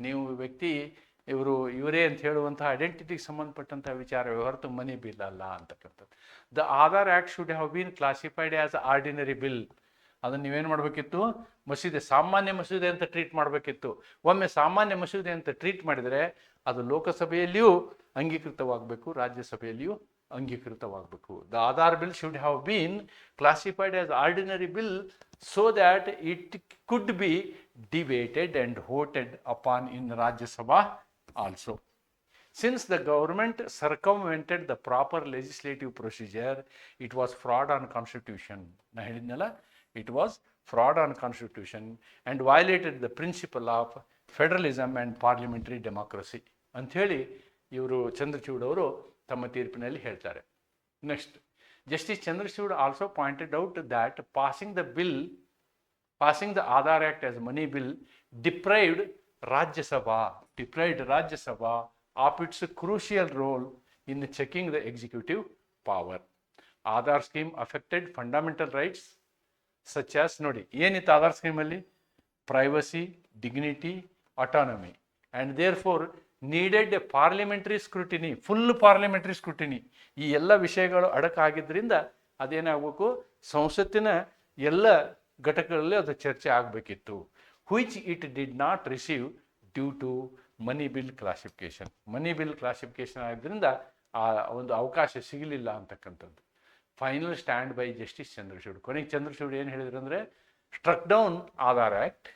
ನೀವು ವ್ಯಕ್ತಿ, ಇವರು, ಇವರೇ ಅಂತ ಹೇಳುವಂಥ ಐಡೆಂಟಿಟಿಗೆ ಸಂಬಂಧಪಟ್ಟಂಥ ವಿಚಾರ. ಹೊರತು ಮನಿ ಬಿಲ್ ಅಲ್ಲ ಅಂತಕ್ಕಂಥದ್ದು. The Aadhaar act should have been classified as ordinary bill ಅದನ್ನು ನೀವೇನು ಮಾಡಬೇಕಿತ್ತು? ಮಸೀದೆ, ಸಾಮಾನ್ಯ ಮಸೂದೆ ಅಂತ ಟ್ರೀಟ್ ಮಾಡಬೇಕಿತ್ತು. ಒಮ್ಮೆ ಸಾಮಾನ್ಯ ಮಸೂದೆ ಅಂತ ಟ್ರೀಟ್ ಮಾಡಿದರೆ ಅದು ಲೋಕಸಭೆಯಲ್ಲಿಯೂ ಅಂಗೀಕೃತವಾಗಬೇಕು, ರಾಜ್ಯಸಭೆಯಲ್ಲಿಯೂ ಅಂಗೀಕೃತವಾಗಬೇಕು. The Aadhaar bill should have been classified as ordinary bill so that it could be debated and voted upon in Rajya Sabha also since the government circumvented the proper legislative procedure it was fraud on constitution ನಾ ಹೇಳಿದ್ನಲ್ಲ it was fraud on constitution and violated the principle of federalism and parliamentary democracy. ಅಂಥೇಳಿ ಇವರು ಚಂದ್ರಚೂಡ್ ಅವರು ತಮ್ಮ ತೀರ್ಪಿನಲ್ಲಿ ಹೇಳ್ತಾರೆ next justice Chandrachud also pointed out that passing the bill passing the Aadhaar Act as money bill deprived Rajya Sabha, deprived Rajya Sabha of its crucial role in checking the executive power. Aadhaar scheme affected fundamental as ನೋಡಿ ಏನಿತ್ತು Aadhaar ಸ್ಕೀಮಲ್ಲಿ privacy dignity autonomy and therefore needed a parliamentary scrutiny full parliamentary scrutiny ಈ ಎಲ್ಲ ವಿಷಯಗಳು ಅಡಕಾಗಿದ್ದರಿಂದ ಅದೇನಾಗಬೇಕು? ಸಂಸತ್ತಿನ ಎಲ್ಲ ಘಟಕಗಳಲ್ಲಿ ಅದು ಚರ್ಚೆ ಆಗಬೇಕಿತ್ತು. Which it did not receive due to money bill classification money bill classification ಆಗಿದ್ದರಿಂದ ಆ ಒಂದು ಅವಕಾಶ ಸಿಗಲಿಲ್ಲ ಅಂತಕ್ಕಂಥದ್ದು. Final stand by justice Chandrachud ಕೊನೆಗೆ ಚಂದ್ರಚೂಡ್ ಏನು ಹೇಳಿದ್ರು ಅಂದರೆ struck down Aadhaar act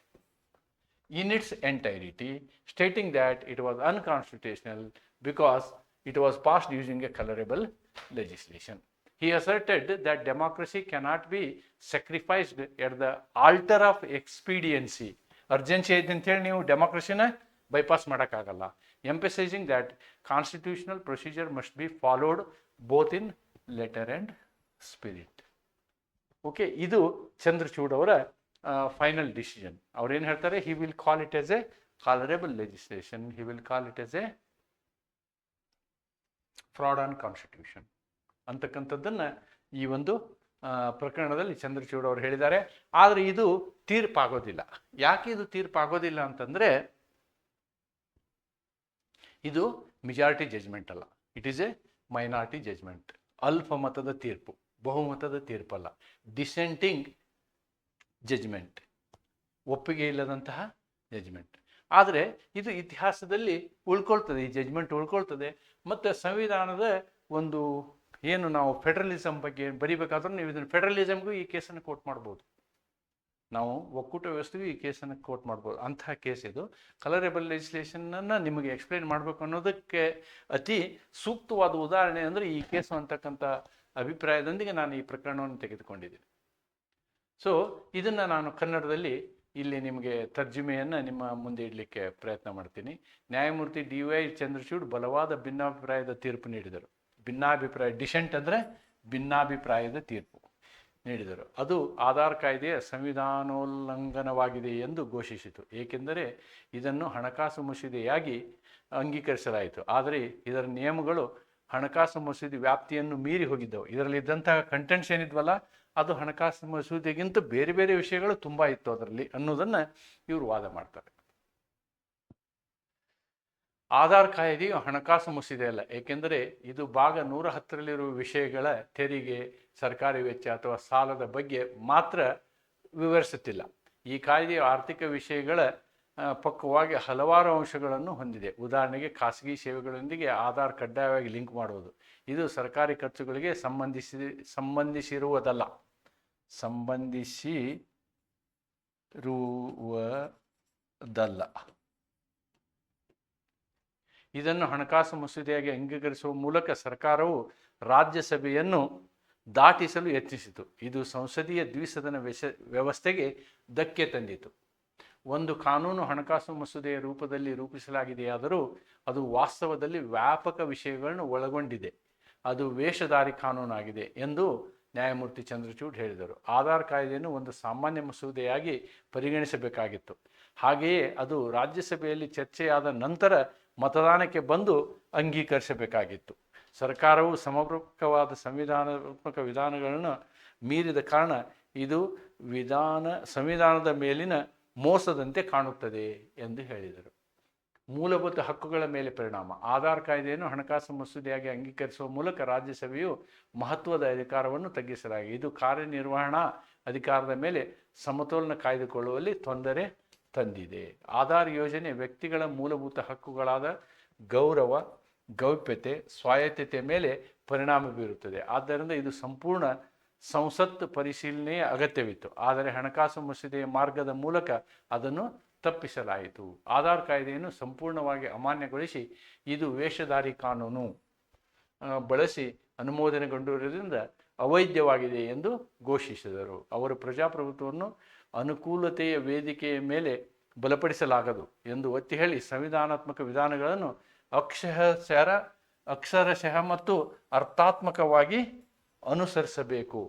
in its entirety, stating that it was unconstitutional because it was passed using a colorable legislation. He asserted that democracy cannot be sacrificed at the altar of expediency. Urgency ಐತೆ ಅಂತೇಳಿ ನೀವು ಡೆಮಾಕ್ರಸಿನ bypass ಮಾಡೋಕ್ಕಾಗಲ್ಲ emphasising that constitutional procedure must be followed both in letter and spirit okay ಇದು ಚಂದ್ರಚೂಡ್ ಅವರ final decision ಅವ್ರು ಏನು ಹೇಳ್ತಾರೆ? He will call it as a colourable legislation he will call it as a fraud on constitution ಅಂತಕ್ಕಂಥದ್ದನ್ನು ಈ ಒಂದು ಪ್ರಕರಣದಲ್ಲಿ ಚಂದ್ರಚೂಡ್ ಅವರು ಹೇಳಿದ್ದಾರೆ. ಆದರೆ ಇದು ತೀರ್ಪಾಗೋದಿಲ್ಲ. ಯಾಕೆ ಇದು ತೀರ್ಪಾಗೋದಿಲ್ಲ ಅಂತಂದರೆ, ಇದು ಮೆಜಾರಿಟಿ ಜಜ್ಮೆಂಟ್ ಅಲ್ಲ. It is a minority judgement ಅಲ್ಪ ಮತದ ತೀರ್ಪು. ಬಹುಮತದ ತೀರ್ಪಲ್ಲ. ಡಿಸೆಂಟಿಂಗ್ ಜಜ್ಮೆಂಟ್ ಒಪ್ಪಿಗೆ ಇಲ್ಲದಂತಹ ಜಜ್ಮೆಂಟ್ ಆದರೆ ಇದು ಇತಿಹಾಸದಲ್ಲಿ ಉಳ್ಕೊಳ್ತದೆ, ಈ ಜಜ್ಮೆಂಟ್ ಉಳ್ಕೊಳ್ತದೆ. ಮತ್ತು ಸಂವಿಧಾನದ ಒಂದು ಏನು ನಾವು ಫೆಡರಲಿಸಮ್ ಬಗ್ಗೆ ಬರಿಬೇಕಾದ್ರೂ ನೀವು ಇದನ್ನು ಫೆಡರಲಿಸಮ್ಗೂ ಈ ಕೇಸನ್ನು ಕೋಟ್ ಮಾಡ್ಬೋದು. ನಾವು ಒಕ್ಕೂಟ ವ್ಯವಸ್ಥೆಗೂ ಈ ಕೇಸನ್ನು ಕೋಟ್ ಮಾಡ್ಬೋದು. ಅಂತಹ ಕೇಸ್ ಇದು. ಕಲರೇಬಲ್ ಲೆಜಿಸ್ಲೇಷನನ್ನು ನಿಮಗೆ ಎಕ್ಸ್ಪ್ಲೈನ್ ಮಾಡಬೇಕು ಅನ್ನೋದಕ್ಕೆ ಅತಿ ಸೂಕ್ತವಾದ ಉದಾಹರಣೆ ಅಂದರೆ ಈ ಕೇಸು ಅಂತಕ್ಕಂಥ ಅಭಿಪ್ರಾಯದೊಂದಿಗೆ ನಾನು ಈ ಪ್ರಕರಣವನ್ನು ತೆಗೆದುಕೊಂಡಿದ್ದೀನಿ. ಸೊ ಇದನ್ನು ನಾನು ಕನ್ನಡದಲ್ಲಿ ಇಲ್ಲಿ ನಿಮಗೆ ತರ್ಜುಮೆಯನ್ನು ನಿಮ್ಮ ಮುಂದೆ ಇಡಲಿಕ್ಕೆ ಪ್ರಯತ್ನ ಮಾಡ್ತೀನಿ. ನ್ಯಾಯಮೂರ್ತಿ ಡಿ ವೈ ಚಂದ್ರಚೂಡ್ ಬಲವಾದ ಭಿನ್ನಾಭಿಪ್ರಾಯದ ತೀರ್ಪು ನೀಡಿದರು. ಭಿನ್ನಾಭಿಪ್ರಾಯ ಡಿಸೆಂಟ್ ಅಂದರೆ ಭಿನ್ನಾಭಿಪ್ರಾಯದ ತೀರ್ಪು ನೀಡಿದರು. ಅದು ಆಧಾರ್ ಕಾಯ್ದೆಯ ಸಂವಿಧಾನೋಲ್ಲಂಘನವಾಗಿದೆ ಎಂದು ಘೋಷಿಸಿತು. ಏಕೆಂದರೆ ಇದನ್ನು ಹಣಕಾಸು ಮಸೂದೆಯಾಗಿ ಅಂಗೀಕರಿಸಲಾಯಿತು. ಆದರೆ ಇದರ ನಿಯಮಗಳು ಹಣಕಾಸು ಮಸೂದೆ ವ್ಯಾಪ್ತಿಯನ್ನು ಮೀರಿ ಹೋಗಿದ್ದವು. ಇದರಲ್ಲಿದ್ದಂತಹ ಕಂಟೆಂಟ್ಸ್ ಏನಿದ್ವಲ್ಲ, ಅದು ಹಣಕಾಸು ಮಸೂದೆಗಿಂತ ಬೇರೆ ಬೇರೆ ವಿಷಯಗಳು ತುಂಬ ಇತ್ತು ಅದರಲ್ಲಿ ಅನ್ನೋದನ್ನು ಇವರು ವಾದ ಮಾಡ್ತಾರೆ. ಆಧಾರ್ ಕಾಯ್ದೆಯು ಹಣಕಾಸು ಮಸೂದೆ ಅಲ್ಲ. ಏಕೆಂದರೆ ಇದು ಭಾಗ ನೂರ ಹತ್ತರಲ್ಲಿರುವ ವಿಷಯಗಳ ತೆರಿಗೆ, ಸರ್ಕಾರಿ ವೆಚ್ಚ ಅಥವಾ ಸಾಲದ ಬಗ್ಗೆ ಮಾತ್ರ ವಿವರಿಸುತ್ತಿಲ್ಲ. ಈ ಕಾಯ್ದೆಯು ಆರ್ಥಿಕ ವಿಷಯಗಳ ಆ, ಪಕ್ವವಾಗಿ ಹಲವಾರು ಅಂಶಗಳನ್ನು ಹೊಂದಿದೆ. ಉದಾಹರಣೆಗೆ ಖಾಸಗಿ ಸೇವೆಗಳೊಂದಿಗೆ ಆಧಾರ್ ಕಡ್ಡಾಯವಾಗಿ ಲಿಂಕ್ ಮಾಡುವುದು. ಇದು ಸರ್ಕಾರಿ ಖರ್ಚುಗಳಿಗೆ ಸಂಬಂಧಿಸಿ ಸಂಬಂಧಿಸಿರುವುದಲ್ಲ. ಸಂಬಂಧಿಸಿರುವುದಲ್ಲ. ಇದನ್ನು ಹಣಕಾಸು ಮಸೂದೆಯಾಗಿ ಅಂಗೀಕರಿಸುವ ಮೂಲಕ ಸರ್ಕಾರವು ರಾಜ್ಯಸಭೆಯನ್ನು ದಾಟಿಸಲು ಯತ್ನಿಸಿತು. ಇದು ಸಂಸದೀಯ ದ್ವಿಸದನ ವ್ಯವಸ್ಥೆಗೆ ಧಕ್ಕೆ ತಂದಿತು. ಒಂದು ಕಾನೂನು ಹಣಕಾಸು ಮಸೂದೆಯ ರೂಪದಲ್ಲಿ ರೂಪಿಸಲಾಗಿದೆಯಾದರೂ ಅದು ವಾಸ್ತವದಲ್ಲಿ ವ್ಯಾಪಕ ವಿಷಯಗಳನ್ನು ಒಳಗೊಂಡಿದೆ. ಅದು ವೇಷಧಾರಿ ಕಾನೂನಾಗಿದೆ ಎಂದು ನ್ಯಾಯಮೂರ್ತಿ ಚಂದ್ರಚೂಡ್ ಹೇಳಿದರು. ಆಧಾರ್ ಕಾಯ್ದೆಯನ್ನು ಒಂದು ಸಾಮಾನ್ಯ ಮಸೂದೆಯಾಗಿ ಪರಿಗಣಿಸಬೇಕಾಗಿತ್ತು. ಹಾಗೆಯೇ ಅದು ರಾಜ್ಯಸಭೆಯಲ್ಲಿ ಚರ್ಚೆಯಾದ ನಂತರ ಮತದಾನಕ್ಕೆ ಬಂದು ಅಂಗೀಕರಿಸಬೇಕಾಗಿತ್ತು. ಸರ್ಕಾರವು ಸಮರ್ಪಕವಾದ ಸಂವಿಧಾನಾತ್ಮಕ ವಿಧಾನಗಳನ್ನು ಮೀರಿದ ಕಾರಣ ಇದು ವಿಧಾನ, ಸಂವಿಧಾನದ ಮೇಲಿನ ಮೋಸದಂತೆ ಕಾಣುತ್ತದೆ ಎಂದು ಹೇಳಿದರು. ಮೂಲಭೂತ ಹಕ್ಕುಗಳ ಮೇಲೆ ಪರಿಣಾಮ. ಆಧಾರ್ ಕಾಯ್ದೆಯನ್ನು ಹಣಕಾಸು ಮಸೂದೆಯಾಗಿ ಅಂಗೀಕರಿಸುವ ಮೂಲಕ ರಾಜ್ಯಸಭೆಯು ಮಹತ್ವದ ಅಧಿಕಾರವನ್ನು ತಗ್ಗಿಸಲಾಗಿದೆ. ಇದು ಕಾರ್ಯನಿರ್ವಹಣಾ ಅಧಿಕಾರದ ಮೇಲೆ ಸಮತೋಲನ ಕಾಯ್ದುಕೊಳ್ಳುವಲ್ಲಿ ತೊಂದರೆ ತಂದಿದೆ. ಆಧಾರ್ ಯೋಜನೆ ವ್ಯಕ್ತಿಗಳ ಮೂಲಭೂತ ಹಕ್ಕುಗಳಾದ ಗೌರವ, ಗೌಪ್ಯತೆ, ಸ್ವಾಯತ್ತತೆ ಮೇಲೆ ಪರಿಣಾಮ ಬೀರುತ್ತದೆ. ಆದ್ದರಿಂದ ಇದು ಸಂಪೂರ್ಣ ಸಂಸತ್ ಪರಿಶೀಲನೆಯ ಅಗತ್ಯವಿತ್ತು. ಆದರೆ ಹಣಕಾಸು ಮಸೂದೆಯ ಮಾರ್ಗದ ಮೂಲಕ ಅದನ್ನು ತಪ್ಪಿಸಲಾಯಿತು. ಆಧಾರ್ ಕಾಯ್ದೆಯನ್ನು ಸಂಪೂರ್ಣವಾಗಿ ಅಮಾನ್ಯಗೊಳಿಸಿ ಇದು ವೇಷಧಾರಿ ಕಾನೂನು ಬಳಸಿ ಅನುಮೋದನೆಗೊಂಡಿರುವುದರಿಂದ ಅವೈದ್ಯವಾಗಿದೆ ಎಂದು ಘೋಷಿಸಿದರು. ಅವರು ಪ್ರಜಾಪ್ರಭುತ್ವವನ್ನು ಅನುಕೂಲತೆಯ ವೇದಿಕೆಯ ಮೇಲೆ ಬಲಪಡಿಸಲಾಗದು ಎಂದು ಒತ್ತಿ ಹೇಳಿ ಸಂವಿಧಾನಾತ್ಮಕ ವಿಧಾನಗಳನ್ನು ಅಕ್ಷರಶಃ ಅಕ್ಷರಶಃ ಮತ್ತು ಅರ್ಥಾತ್ಮಕವಾಗಿ ಅನುಸರಿಸಬೇಕು.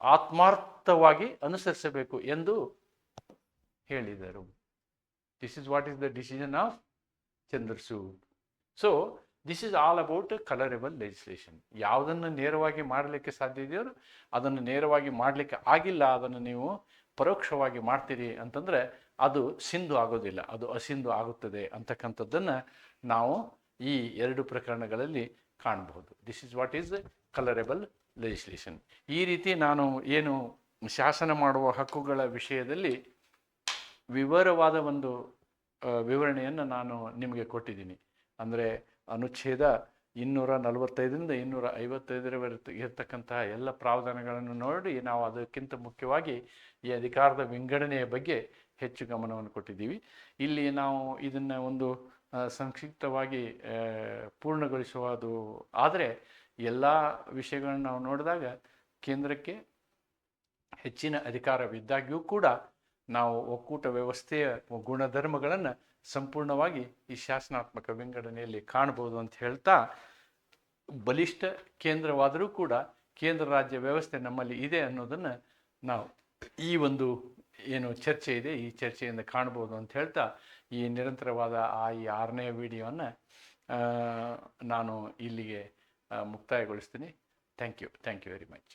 ಆತ್ಮಾರ್ಥವಾಗಿ ಅನುಸರಿಸಬೇಕು ಎಂದು ಹೇಳಿದರು. This is what is the decision of Chandrachud so this is all about colourable legislation ಯಾವುದನ್ನು ನೇರವಾಗಿ ಮಾಡಲಿಕ್ಕೆ ಸಾಧ್ಯ ಇದೆಯೋ ಅದನ್ನು ನೇರವಾಗಿ ಮಾಡಲಿಕ್ಕೆ ಆಗಿಲ್ಲ, ಅದನ್ನು ನೀವು ಪರೋಕ್ಷವಾಗಿ ಮಾಡ್ತೀರಿ ಅಂತಂದರೆ ಅದು ಸಿಂಧು ಆಗೋದಿಲ್ಲ, ಅದು ಅಸಿಂಧು ಆಗುತ್ತದೆ ಅಂತಕ್ಕಂಥದ್ದನ್ನು ನಾವು ಈ ಎರಡು ಪ್ರಕರಣಗಳಲ್ಲಿ ಕಾಣಬಹುದು. This is what is colourable legislation ಈ ರೀತಿ ನಾನು ಏನು ಶಾಸನ ಮಾಡುವ ಹಕ್ಕುಗಳ ವಿಷಯದಲ್ಲಿ ವಿವರವಾದ ಒಂದು ವಿವರಣೆಯನ್ನು ನಾನು ನಿಮಗೆ ಕೊಟ್ಟಿದ್ದೀನಿ. ಅಂದರೆ ಅನುಚ್ಛೇದ ಇನ್ನೂರ ನಲವತ್ತೈದರಿಂದ ಇನ್ನೂರ ಐವತ್ತೈದರವರೆಗೆ ಇರತಕ್ಕಂತಹ ಎಲ್ಲ ಪ್ರಾವಧಾನಗಳನ್ನು ನೋಡಿ ನಾವು ಅದಕ್ಕಿಂತ ಮುಖ್ಯವಾಗಿ ಈ ಅಧಿಕಾರದ ವಿಂಗಡಣೆಯ ಬಗ್ಗೆ ಹೆಚ್ಚು ಗಮನವನ್ನು ಕೊಟ್ಟಿದ್ದೀವಿ. ಇಲ್ಲಿ ನಾವು ಇದನ್ನು ಒಂದು ಸಂಕ್ಷಿಪ್ತವಾಗಿ ಪೂರ್ಣಗೊಳಿಸುವುದು ಆದರೆ ಎಲ್ಲ ವಿಷಯಗಳನ್ನು ನಾವು ನೋಡಿದಾಗ ಕೇಂದ್ರಕ್ಕೆ ಹೆಚ್ಚಿನ ಅಧಿಕಾರವಿದ್ದಾಗ್ಯೂ ಕೂಡ ನಾವು ಒಕ್ಕೂಟ ವ್ಯವಸ್ಥೆಯ ಗುಣಧರ್ಮಗಳನ್ನು ಸಂಪೂರ್ಣವಾಗಿ ಈ ಶಾಸನಾತ್ಮಕ ವಿಂಗಡಣೆಯಲ್ಲಿ ಕಾಣಬಹುದು ಅಂತ ಹೇಳ್ತಾ ಬಲಿಷ್ಠ ಕೇಂದ್ರವಾದರೂ ಕೂಡ ಕೇಂದ್ರ ರಾಜ್ಯ ವ್ಯವಸ್ಥೆ ನಮ್ಮಲ್ಲಿ ಇದೆ ಅನ್ನೋದನ್ನು ನಾವು ಈ ಒಂದು ಏನು ಚರ್ಚೆ ಇದೆ, ಈ ಚರ್ಚೆಯಿಂದ ಕಾಣ್ಬೋದು ಅಂತ ಹೇಳ್ತಾ ಈ ನಿರಂತರವಾದ ಆ ಈ ಆರನೇ ವಿಡಿಯೋನ ನಾನು ಇಲ್ಲಿಗೆ ಮುಕ್ತಾಯಗೊಳಿಸ್ತೀನಿ. Thank you thank you very much